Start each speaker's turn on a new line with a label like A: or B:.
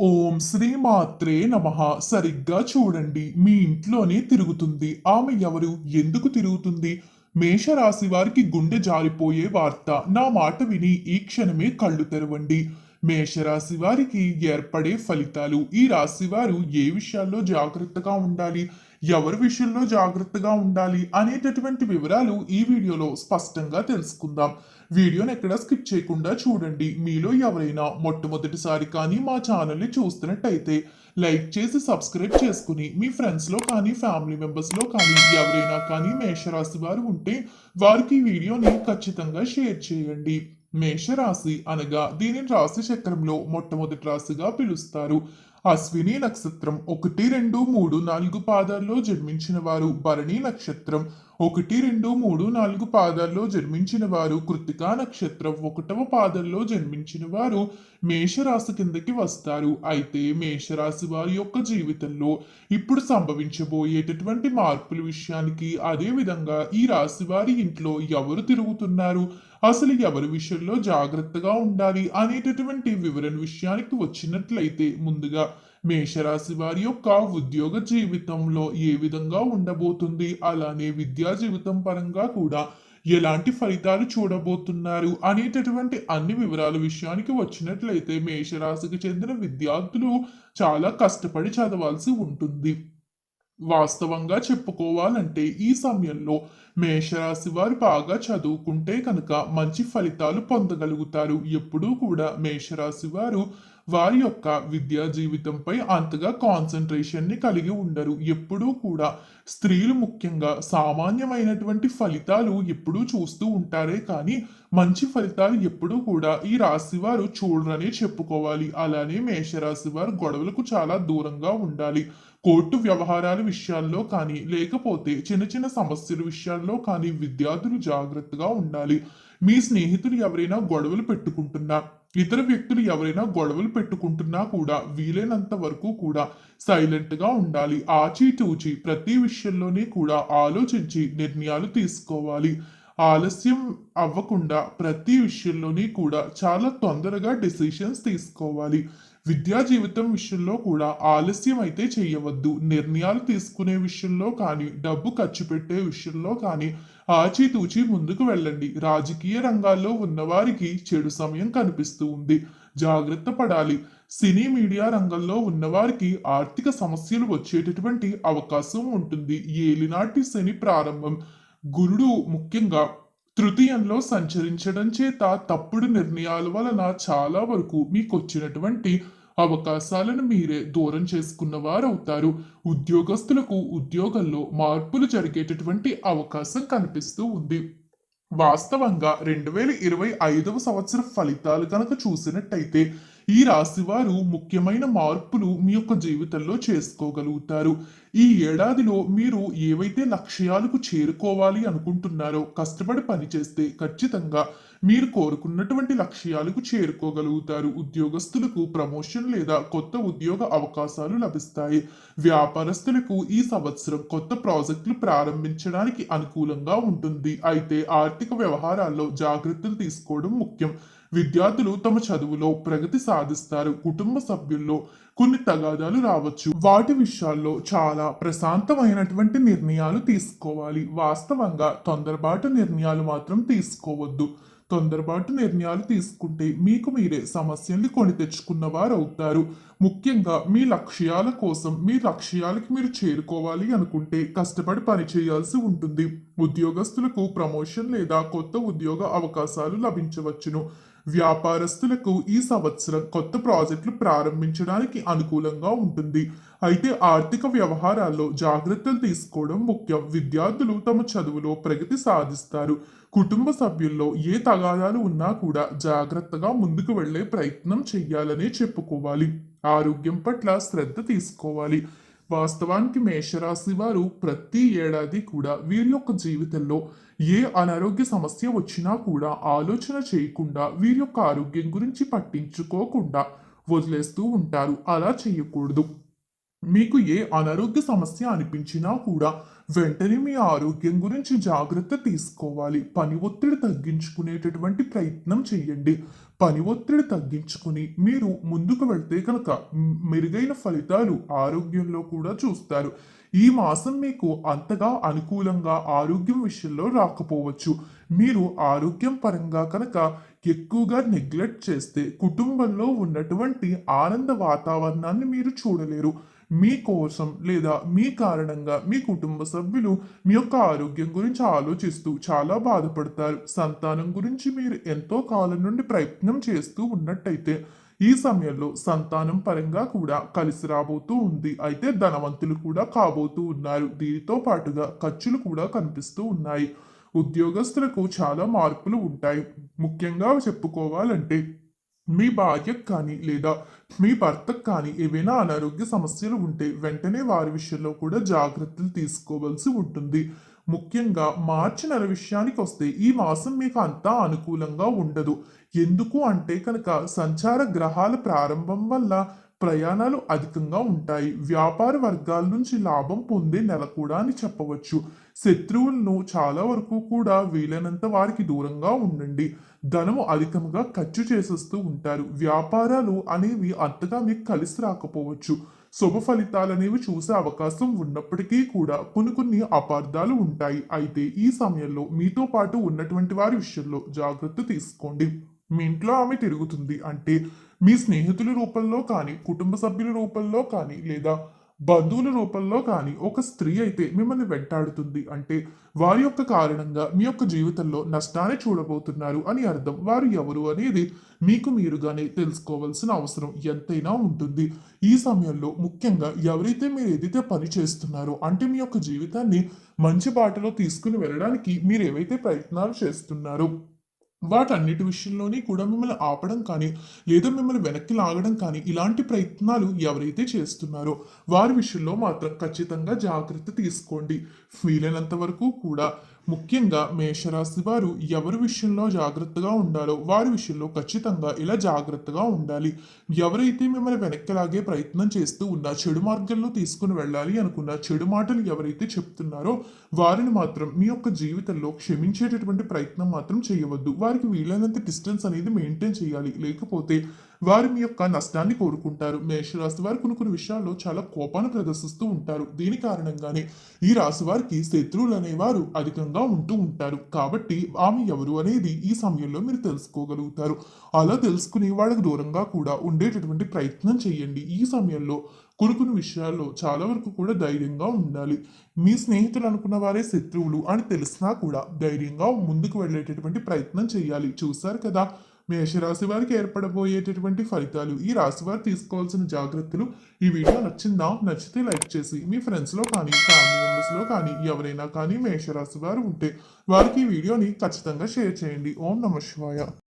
A: ఓం శ్రీ మాత్రే నమః. సరిగ్గా చూడండి మీ ఇంట్లోనే తిరుగుతుంది. ఆమె ఎవరు? ఎందుకు తిరుగుతుంది? మేషరాశి వారికి గుండె జారిపోయే వార్త. నా మాట విని ఈ క్షణమే కళ్ళు తెరవండి. మేషరాశి వారికి ఏర్పడే ఫలితాలు. ఈ రాశి వారు ఏ విషయాల్లో జాగ్రత్తగా ఉండాలి? ఎవరి విషయంలో జాగ్రత్తగా ఉండాలి అనేటటువంటి వివరాలు ఈ వీడియోలో స్పష్టంగా తెలుసుకుందాం. వీడియోని ఎక్కడ స్కిప్ చేయకుండా చూడండి. మీలో ఎవరైనా మొట్టమొదటిసారి కానీ మా ఛానల్ని చూస్తున్నట్టయితే లైక్ చేసి సబ్స్క్రైబ్ చేసుకుని మీ ఫ్రెండ్స్లో కానీ ఫ్యామిలీ మెంబర్స్లో కానీ ఎవరైనా కానీ మేషరాశి వారు ఉంటే వారికి ఈ వీడియోని ఖచ్చితంగా షేర్ చేయండి. మేషరాశి అనగా దీనిని రాశి చక్రంలో మొట్టమొదటి రాశిగా పిలుస్తారు. అశ్విని నక్షత్రం ఒకటి రెండు మూడు నాలుగు పాదాల్లో జన్మించిన వారు భరణి నక్షత్రం ఒకటి రెండు మూడు నాలుగు పాదాల్లో జన్మించిన వారు కృతికా నక్షత్రం ఒకటవ పాదంలో జన్మించిన వారు మేషరాశి కిందకి వస్తారు. అయితే మేషరాశి వారి యొక్క జీవితంలో ఇప్పుడు సంభవించబోయేటటువంటి మార్పుల విషయానికి అదే విధంగా ఈ రాశి వారి ఇంట్లో ఎవరు తిరుగుతున్నారు? అసలు ఎవరి విషయంలో జాగ్రత్తగా ఉండాలి అనేటటువంటి వివరణ విషయానికి వచ్చినట్లయితే ముందుగా మేషరాశి వారి యొక్క ఉద్యోగ జీవితంలో ఏ విధంగా ఉండబోతుంది? అలానే విద్యా జీవితం పరంగా కూడా ఎలాంటి ఫలితాలు చూడబోతున్నారు? అనేటటువంటి అన్ని వివరాల విషయానికి వచ్చినట్లయితే మేషరాశికి చెందిన విద్యార్థులు చాలా కష్టపడి చదవాల్సి ఉంటుంది. వాస్తవంగా చెప్పుకోవాలంటే ఈ సమయంలో మేషరాశి వారు బాగా చదువుకుంటే కనుక మంచి ఫలితాలు పొందగలుగుతారు. ఎప్పుడూ కూడా మేషరాశి వారు వారి యొక్క విద్యా జీవితంపై అంతగా కాన్సన్ట్రేషన్ని కలిగి ఉండరు. ఎప్పుడూ కూడా స్త్రీలు ముఖ్యంగా సామాన్యమైనటువంటి ఫలితాలు ఎప్పుడూ చూస్తూ ఉంటారే కానీ మంచి ఫలితాలు ఎప్పుడూ కూడా ఈ రాశి వారు చూడరనే చెప్పుకోవాలి. అలానే మేషరాశి వారు గొడవలకు చాలా దూరంగా ఉండాలి. కోర్టు వ్యవహారాల విషయాల్లో కానీ లేకపోతే చిన్న చిన్న సమస్యల విషయాల్లో కానీ విద్యార్థులు జాగ్రత్తగా ఉండాలి. మీ స్నేహితులు ఎవరైనా గొడవలు పెట్టుకుంటున్నా ఇతర వ్యక్తులు ఎవరైనా గొడవలు పెట్టుకుంటున్నా కూడా వీలైనంత వరకు కూడా సైలెంట్గా ఉండాలి. ఆచితూచి ప్రతి విషయంలోనే కూడా ఆలోచించి నిర్ణయాలు తీసుకోవాలి. ఆలస్యం అవ్వకుండా ప్రతి విషయంలోని కూడా చాలా తొందరగా డెసిషన్స్ తీసుకోవాలి. విద్యా జీవితం విషయంలో కూడా ఆలస్యం అయితే చేయవద్దు. నిర్ణయాలు తీసుకునే విషయంలో కానీ డబ్బు ఖర్చు పెట్టే విషయంలో కానీ ఆచితూచి ముందుకు వెళ్ళండి. రాజకీయ రంగాల్లో ఉన్నవారికి చెడు సమయం కనిపిస్తూ ఉంది. జాగ్రత్త పడాలి. సినీ మీడియా రంగంలో ఉన్నవారికి ఆర్థిక సమస్యలు వచ్చేటటువంటి అవకాశం ఉంటుంది. ఏలినాటి శని ప్రారంభం. గురుడు ముఖ్యంగా తృతీయంలో సంచరించడం చేత తప్పుడు నిర్ణయాల వలన చాలా వరకు మీకు వచ్చినటువంటి అవకాశాలను మీరే దూరం చేసుకున్న వారవుతారు ఉద్యోగస్తులకు ఉద్యోగంలో మార్పులు జరిగేటటువంటి అవకాశం కనిపిస్తూ ఉంది. వాస్తవంగా రెండు వేల ఇరవై ఐదవ సంవత్సర ఫలితాలు కనుక చూసినట్టయితే ఈ రాశి వారు ముఖ్యమైన మార్పులు మీ యొక్క జీవితంలో చేసుకోగలుగుతారు. ఈ ఏడాదిలో మీరు ఏవైతే లక్ష్యాలకు చేరుకోవాలి అనుకుంటున్నారో కష్టపడి పనిచేస్తే ఖచ్చితంగా మీరు కోరుకున్నటువంటి లక్ష్యాలకు చేరుకోగలుగుతారు. ఉద్యోగస్తులకు ప్రమోషన్ లేదా కొత్త ఉద్యోగ అవకాశాలు లభిస్తాయి. వ్యాపారస్తులకు ఈ సంవత్సరం కొత్త ప్రాజెక్టులు ప్రారంభించడానికి అనుకూలంగా ఉంటుంది. అయితే ఆర్థిక వ్యవహారాల్లో జాగ్రత్తలు తీసుకోవడం ముఖ్యం. విద్యార్థులు తమ చదువులో ప్రగతి సాధిస్తారు. కుటుంబ సభ్యుల్లో కొన్ని తగాదాలు రావచ్చు. వాటి విషయాల్లో చాలా ప్రశాంతమైనటువంటి నిర్ణయాలు తీసుకోవాలి. వాస్తవంగా తొందరపాటు నిర్ణయాలు మాత్రం తీసుకోవద్దు. తొందరపాటు నిర్ణయాలు తీసుకుంటే మీకు మీరే సమస్యల్ని కొని తెచ్చుకున్న వారు అవుతారు ముఖ్యంగా మీ లక్ష్యాల కోసం మీ లక్ష్యాలకి మీరు చేరుకోవాలి అనుకుంటే కష్టపడి పని చేయాల్సి ఉంటుంది. ఉద్యోగస్తులకు ప్రమోషన్ లేదా కొత్త ఉద్యోగ అవకాశాలు లభించవచ్చును. వ్యాపారస్తులకు ఈ సంవత్సరం కొత్త ప్రాజెక్టులు ప్రారంభించడానికి అనుకూలంగా ఉంటుంది. అయితే ఆర్థిక వ్యవహారాల్లో జాగ్రత్తలు తీసుకోవడం ముఖ్యం. విద్యార్థులు తమ చదువులో ప్రగతి సాధిస్తారు. కుటుంబ సభ్యుల్లో ఏ తగాదాలు ఉన్నా కూడా జాగ్రత్తగా ముందుకు వెళ్ళే ప్రయత్నం చెయ్యాలనే చెప్పుకోవాలి. ఆరోగ్యం పట్ల శ్రద్ధ తీసుకోవాలి. వాస్తవానికి మేషరాశి వారు ప్రతి ఏడాది కూడా వీరి యొక్క జీవితంలో ఏ అనారోగ్య సమస్య వచ్చినా కూడా ఆలోచన చేయకుండా వీరి యొక్క ఆరోగ్యం గురించి పట్టించుకోకుండా వదిలేస్తూ ఉంటారు. అలా చేయకూడదు. మీకు ఏ అనారోగ్య సమస్య అనిపించినా కూడా వెంటనే మీ ఆరోగ్యం గురించి జాగ్రత్త తీసుకోవాలి. పని ఒత్తిడి తగ్గించుకునేటటువంటి ప్రయత్నం చేయండి. పని ఒత్తిడి తగ్గించుకుని మీరు ముందుకు వెళ్తే కనుక మెరుగైన ఫలితాలు ఆరోగ్యంలో కూడా చూస్తారు. ఈ మాసం మీకు అంతగా అనుకూలంగా ఆరోగ్యం విషయంలో రాకపోవచ్చు. మీరు ఆరోగ్యం పరంగా కనుక ఎక్కువగా నెగ్లెక్ట్ చేస్తే కుటుంబంలో ఉన్నటువంటి ఆనంద వాతావరణాన్ని మీరు చూడలేరు. మీ కోసం లేదా మీ కారణంగా మీ కుటుంబ సభ్యులు మీ యొక్క ఆరోగ్యం గురించి ఆలోచిస్తూ చాలా బాధపడతారు. సంతానం గురించి మీరు ఎంతో కాలం నుండి ప్రయత్నం చేస్తూ ఉన్నట్టయితే ఈ సమయంలో సంతానం పరంగా కూడా కలిసి రాబోతూ ఉంది. అయితే ధనవంతులు కూడా కాబోతూ ఉన్నారు. దీనితో పాటుగా ఖర్చులు కూడా కనిపిస్తూ ఉన్నాయి. ఉద్యోగస్తులకు చాలా మార్పులు ఉంటాయి. ముఖ్యంగా చెప్పుకోవాలంటే మీ భార్యకు కానీ లేదా మీ భర్తకు కానీ ఏవైనా అనారోగ్య సమస్యలు ఉంటే వెంటనే వారి విషయంలో కూడా జాగ్రత్తలు తీసుకోవాల్సి ఉంటుంది. ముఖ్యంగా మార్చి నెల విషయానికి వస్తే ఈ మాసం మీకు అంతా అనుకూలంగా ఉండదు. ఎందుకు అంటే కనుక సంచార గ్రహాల ప్రారంభం వల్ల ప్రయాణాలు అధికంగా ఉంటాయి. వ్యాపార వర్గాల నుంచి లాభం పొందే నెల కూడా అని చెప్పవచ్చు. శత్రువులను చాలా వరకు కూడా వీలైనంత వారికి దూరంగా ఉండండి. ధనము అధికంగా ఖర్చు చేసేస్తూ ఉంటారు. వ్యాపారాలు అనేవి అంతగా మీకు కలిసి రాకపోవచ్చు. శుభ ఫలితాలు అనేవి చూసే అవకాశం ఉన్నప్పటికీ కూడా కొన్ని కొన్ని అపార్థాలు ఉంటాయి. అయితే ఈ సమయంలో మీతో పాటు ఉన్నటువంటి వారి విషయంలో జాగ్రత్త తీసుకోండి. మీ ఇంట్లో ఆమె తిరుగుతుంది అంటే మీ స్నేహితుల రూపంలో కానీ కుటుంబ సభ్యుల రూపంలో కానీ లేదా బంధువుల రూపంలో కానీ ఒక స్త్రీ అయితే మిమ్మల్ని వెంటాడుతుంది అంటే వారి యొక్క కారణంగా మీ యొక్క జీవితంలో నష్టాన్ని చూడబోతున్నారు అని అర్థం. వారు ఎవరు అనేది మీకు మీరుగానే తెలుసుకోవాల్సిన అవసరం ఎంతైనా ఉంటుంది. ఈ సమయంలో ముఖ్యంగా ఎవరైతే మీరు ఏదైతే పని చేస్తున్నారో అంటే మీ యొక్క జీవితాన్ని మంచి బాటలో తీసుకుని వెళ్ళడానికి మీరు ఏవైతే ప్రయత్నాలు చేస్తున్నారో వాటన్నిటి విషయంలోనే కూడా మిమ్మల్ని ఆపడం కానీ లేదా మిమ్మల్ని వెనక్కి లాగడం కానీ ఇలాంటి ప్రయత్నాలు ఎవరైతే చేస్తున్నారో వారి విషయంలో మాత్రం ఖచ్చితంగా జాగ్రత్త తీసుకోండి. వీలైనంత వరకు కూడా ముఖ్యంగా మేషరాశి వారు ఎవరి విషయంలో జాగ్రత్తగా ఉండాలో వారి విషయంలో ఖచ్చితంగా ఇలా జాగ్రత్తగా ఉండాలి. ఎవరైతే మిమ్మల్ని వెనక్కి లాగే ప్రయత్నం చేస్తూ ఉన్నా చెడు మార్గంలో తీసుకుని వెళ్ళాలి అనుకున్న చెడు మాటలు ఎవరైతే చెప్తున్నారో వారిని మాత్రం మీ యొక్క జీవితంలో క్షమించేటటువంటి ప్రయత్నం మాత్రం చేయవద్దు. వారికి వీలైనంత డిస్టెన్స్ అనేది మెయింటైన్ చేయాలి. లేకపోతే వారు మీ యొక్క నష్టాన్ని కోరుకుంటారు. మేషరాశి వారు కొన్ని కొన్ని విషయాల్లో చాలా కోపాన్ని ప్రదర్శిస్తూ ఉంటారు. దీని కారణంగానే ఈ రాశి వారికి శత్రువులు అనేవారు అధికంగా ఉంటూ ఉంటారు. కాబట్టి ఆమె ఎవరు అనేది ఈ సమయంలో మీరు తెలుసుకోగలుగుతారు. అలా తెలుసుకుని వాళ్ళకు దూరంగా కూడా ఉండేటటువంటి ప్రయత్నం చేయండి. ఈ సమయంలో కొన్ని కొన్ని విషయాల్లో చాలా వరకు కూడా ధైర్యంగా ఉండాలి. మీ స్నేహితులు అనుకున్న వారే శత్రువులు అని తెలిసినా కూడా ధైర్యంగా ముందుకు వెళ్ళేటటువంటి ప్రయత్నం చేయాలి. చూశారు కదా? మేషరాశి వారికి ఏర్పడబోయేటటువంటి ఫలితాలు ఈ రాశి వారు తీసుకోవాల్సిన జాగ్రత్తలు ఈ వీడియో నచ్చిందా నచ్చితే లైక్ చేసి మీ ఫ్రెండ్స్లో కానీ ఫ్యామిలీ మెంబర్స్లో కానీ ఎవరైనా కానీ మేషరాశి వారు ఉంటే వారికి ఈ వీడియోని ఖచ్చితంగా షేర్ చేయండి. ఓం నమ శివాయ.